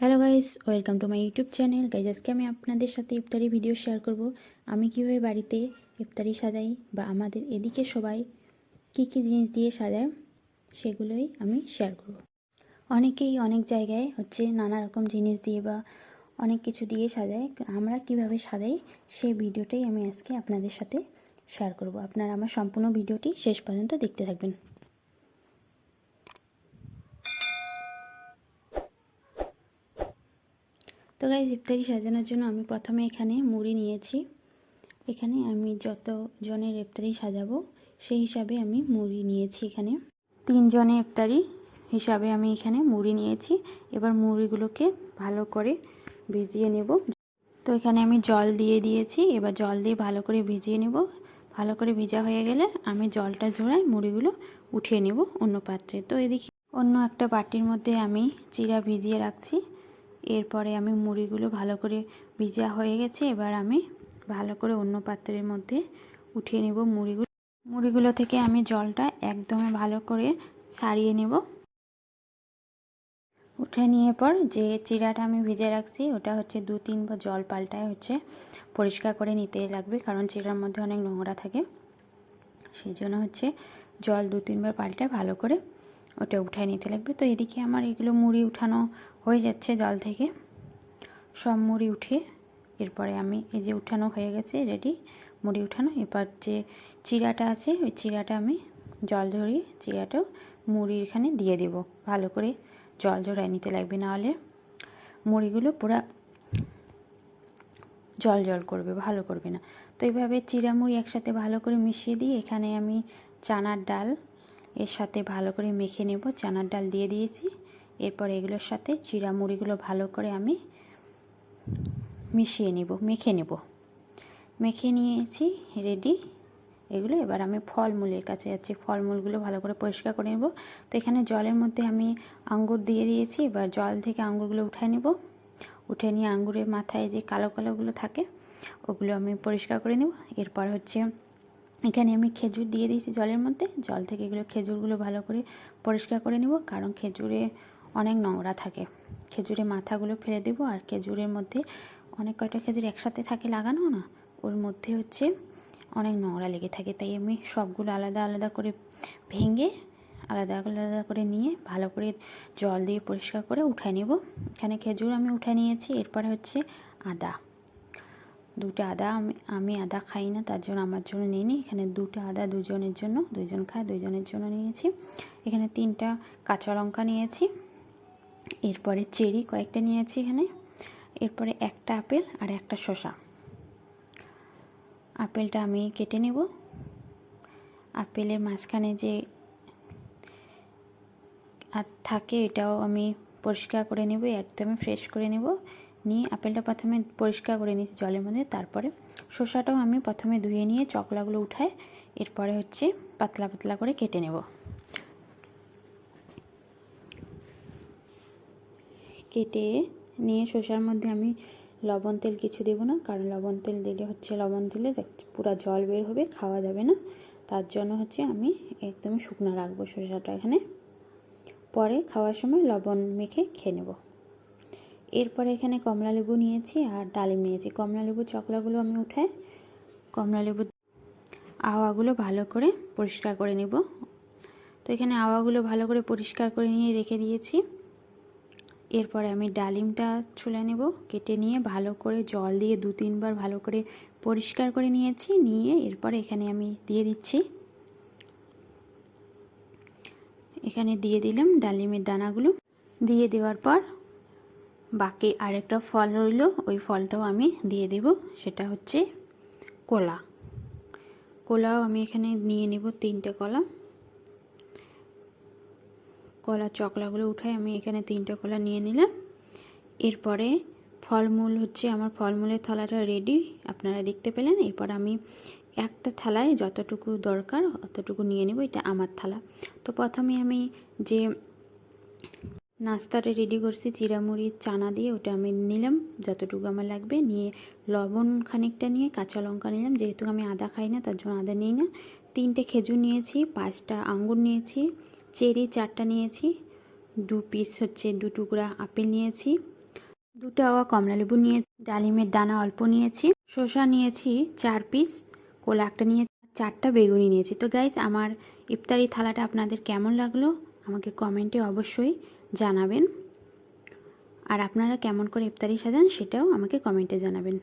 Hello guys welcome to my YouTube channel guys আজকে আমি আপনাদের সাথে ইফতারি ভিডিও শেয়ার করব। আমি কীভাবে বাড়িতে ইফতারি সাজাই বা আমাদের এদিকে সবাই কী কী জিনিস দিয়ে সাজায় সেগুলোই আমি শেয়ার করব। অনেকেই অনেক জায়গায় হচ্ছে নানা রকম জিনিস দিয়ে বা অনেক কিছু দিয়ে সাজায়। আমরা কীভাবে সাজাই সেই ভিডিওটাই আমি আজকে আপনাদের সাথে শেয়ার করব। আপনারা আমার সম্পূর্ণ ভিডিওটি শেষ পর্যন্ত দেখতে থাকবেন। তো গাইজ ইফতারি সাজানোর জন্য আমি প্রথমে এখানে মুড়ি নিয়েছি। এখানে আমি যত জনের ইফতারি সাজাবো, সেই হিসাবে আমি মুড়ি নিয়েছি এখানে। তিনজনের ইফতারি হিসাবে আমি এখানে মুড়ি নিয়েছি। এবার মুড়িগুলোকে ভালো করে ভিজিয়ে নেব। তো এখানে আমি জল দিয়ে দিয়েছি। এবার জল দিয়ে ভালো করে ভিজিয়ে নেব। ভালো করে ভিজা হয়ে গেলে আমি জলটা ঝরাই মুড়িগুলো উঠিয়ে নেব অন্য পাত্রে। তো এদিকে অন্য একটা বাটির মধ্যে আমি চিরা ভিজিয়ে রাখছি। এরপরে আমি মুড়িগুলো ভালো করে ভিজা হয়ে গেছে, এবার আমি ভালো করে অন্য পাত্রের মধ্যে উঠিয়ে নেব মুড়িগুলো। মুড়িগুলো থেকে আমি জলটা একদম ভালো করে ছাড়িয়ে নেব। উঠে নিয়ে পর যে চিরাটা আমি ভিজে রাখছি, ওটা হচ্ছে দু তিনবার জল পাল্টায় হচ্ছে পরিষ্কার করে নিতে লাগবে, কারণ চিরার মধ্যে অনেক নোংরা থাকে। সেই জন্য হচ্ছে জল দু তিনবার পাল্টায় ভালো করে ওটা উঠায় নিতে লাগবে। তো এদিকে আমার এগুলো মুড়ি উঠানো হয়ে যাচ্ছে জল থেকে। সব মুড়ি উঠে এরপরে আমি এই যে উঠানো হয়ে গেছে রেডি মুড়ি উঠানো। এবার যে চিরাটা আছে, ওই চিরাটা আমি জল ঝরিয়ে চিরাটাও মুড়ির এখানে দিয়ে দেব। ভালো করে জল ঝরায় নিতে লাগবে, নাহলে মুড়িগুলো পুরা জল জল করবে, ভালো করবে না। তো এইভাবে চিরা মুড়ি একসাথে ভালো করে মিশিয়ে দিয়ে এখানে আমি চানার ডাল এর সাথে ভালো করে মেখে নেব। চানার ডাল দিয়ে দিয়েছি। এরপর এগুলোর সাথে চিরা মুড়িগুলো ভালো করে আমি মিশিয়ে নেব, মেখে নেব। মেখে নিয়েছি রেডি এগুলো এবার আমি ফলমূলের কাছে যাচ্ছি। ফলমূলগুলো ভালো করে পরিষ্কার করে নেব। তো এখানে জলের মধ্যে আমি আঙ্গুর দিয়ে দিয়েছি। এবার জল থেকে আঙ্গুরগুলো উঠায় নেব। উঠে নিয়ে আঙ্গুরের মাথায় যে কালো কালোগুলো থাকে, ওগুলো আমি পরিষ্কার করে নেব। এরপর হচ্ছে এখানে আমি খেজুর দিয়ে দিয়েছি জলের মধ্যে। জল থেকে এগুলো খেজুরগুলো ভালো করে পরিষ্কার করে নেব। কারণ খেজুরে অনেক নোংরা থাকে। খেজুরের মাথাগুলো ফেলে দেবো আর খেজুরের মধ্যে অনেক কয়টা খেজুর একসাথে থাকে লাগানো না, ওর মধ্যে হচ্ছে অনেক নোংরা লেগে থাকে। তাই আমি সবগুলো আলাদা আলাদা করে ভেঙে আলাদা আলাদা করে নিয়ে ভালো করে জল দিয়ে পরিষ্কার করে উঠায় নেব। এখানে খেজুর আমি উঠে নিয়েছি, এরপরে হচ্ছে আদা। দুটো আদা আমি আমি আদা খাই না, তার জন্য আমার জন্য নিয়ে নিই এখানে দুটো আদা দুজনের জন্য দুজন খায় দুজনের জন্য নিয়েছি। এখানে তিনটা কাঁচা লঙ্কা নিয়েছি। এরপরে চেরি কয়েকটা নিয়েছি এখানে। এরপরে একটা আপেল আর একটা শসা। আপেলটা আমি কেটে নেব। আপেলের মাঝখানে যে আর থাকে এটাও আমি পরিষ্কার করে নেব, একদমই ফ্রেশ করে নেব। নিয়ে আপেলটা প্রথমে পরিষ্কার করে নিয়েছি জলের মধ্যে, তারপরে শসাটাও আমি প্রথমে ধুয়ে নিয়ে চকলাগুলো উঠায়, এরপরে হচ্ছে পাতলা পাতলা করে কেটে নেব। কেটে নিয়ে শসার মধ্যে আমি লবণ তেল কিছু দেবো না, কারণ লবণ তেল দিলে হচ্ছে লবণ দিলে পুরো জল বের হবে, খাওয়া যাবে না। তার জন্য হচ্ছে আমি একদম শুকনো রাখব শসাটা এখানে। পরে খাওয়ার সময় লবণ মেখে খেয়ে নেব। এরপরে এখানে কমলা লেবু নিয়েছি আর ডালিম নিয়েছি। কমলা লেবু চকলাগুলো আমি উঠে কমলা লেবু আওয়াগুলো ভালো করে পরিষ্কার করে নেব। তো এখানে আওয়াগুলো ভালো করে পরিষ্কার করে নিয়ে রেখে দিয়েছি। এরপরে আমি ডালিমটা ছুলে নেব, কেটে নিয়ে ভালো করে জল দিয়ে দু তিনবার ভালো করে পরিষ্কার করে নিয়েছি, নিয়ে এরপরে এখানে আমি দিয়ে দিচ্ছি। এখানে দিয়ে দিলাম ডালিমের দানাগুলো। দিয়ে দেওয়ার পর বাকি আরেকটা ফল রইল, ওই ফলটাও আমি দিয়ে দেব, সেটা হচ্ছে কলা। কলাও আমি এখানে নিয়ে নেব তিনটে কলা। কলা চকলাগুলো উঠাই আমি এখানে তিনটে কলা নিয়ে নিলাম। এরপরে ফলমূল হচ্ছে আমার ফলমূলের থালাটা রেডি আপনারা দেখতে পেলেন। এরপর আমি একটা থালায় যতটুকু দরকার অতটুকু নিয়ে নেব, এটা আমার থালা। তো প্রথমে আমি যে নাস্তাটা রেডি করছি চিরামুড়ি চানা দিয়ে, ওটা আমি নিলাম, যতটুকু আমার লাগবে। নিয়ে লবণ খানিকটা নিয়ে কাঁচা লঙ্কা নিলাম, যেহেতু আমি আদা খাই না, তার জন্য আদা নিই না। তিনটে খেজুর নিয়েছি, পাঁচটা আঙ্গুর নিয়েছি চেরি চারটা নিয়েছি, দু পিস হচ্ছে দু টুকরা আপেল নিয়েছি, দুটো কমলা লেবু নিয়ে ডালিমের দানা অল্প নিয়েছি, শসা নিয়েছি চার পিস কোলা একটা নিয়ে চারটা বেগুনি নিয়েছি। তো গাইজ আমার ইফতারি থালাটা আপনাদের কেমন লাগল? আমাকে কমেন্টে অবশ্যই জানাবেন। আর আপনারা কেমন করে ইফতারি সাজান সেটাও আমাকে কমেন্টে জানাবেন।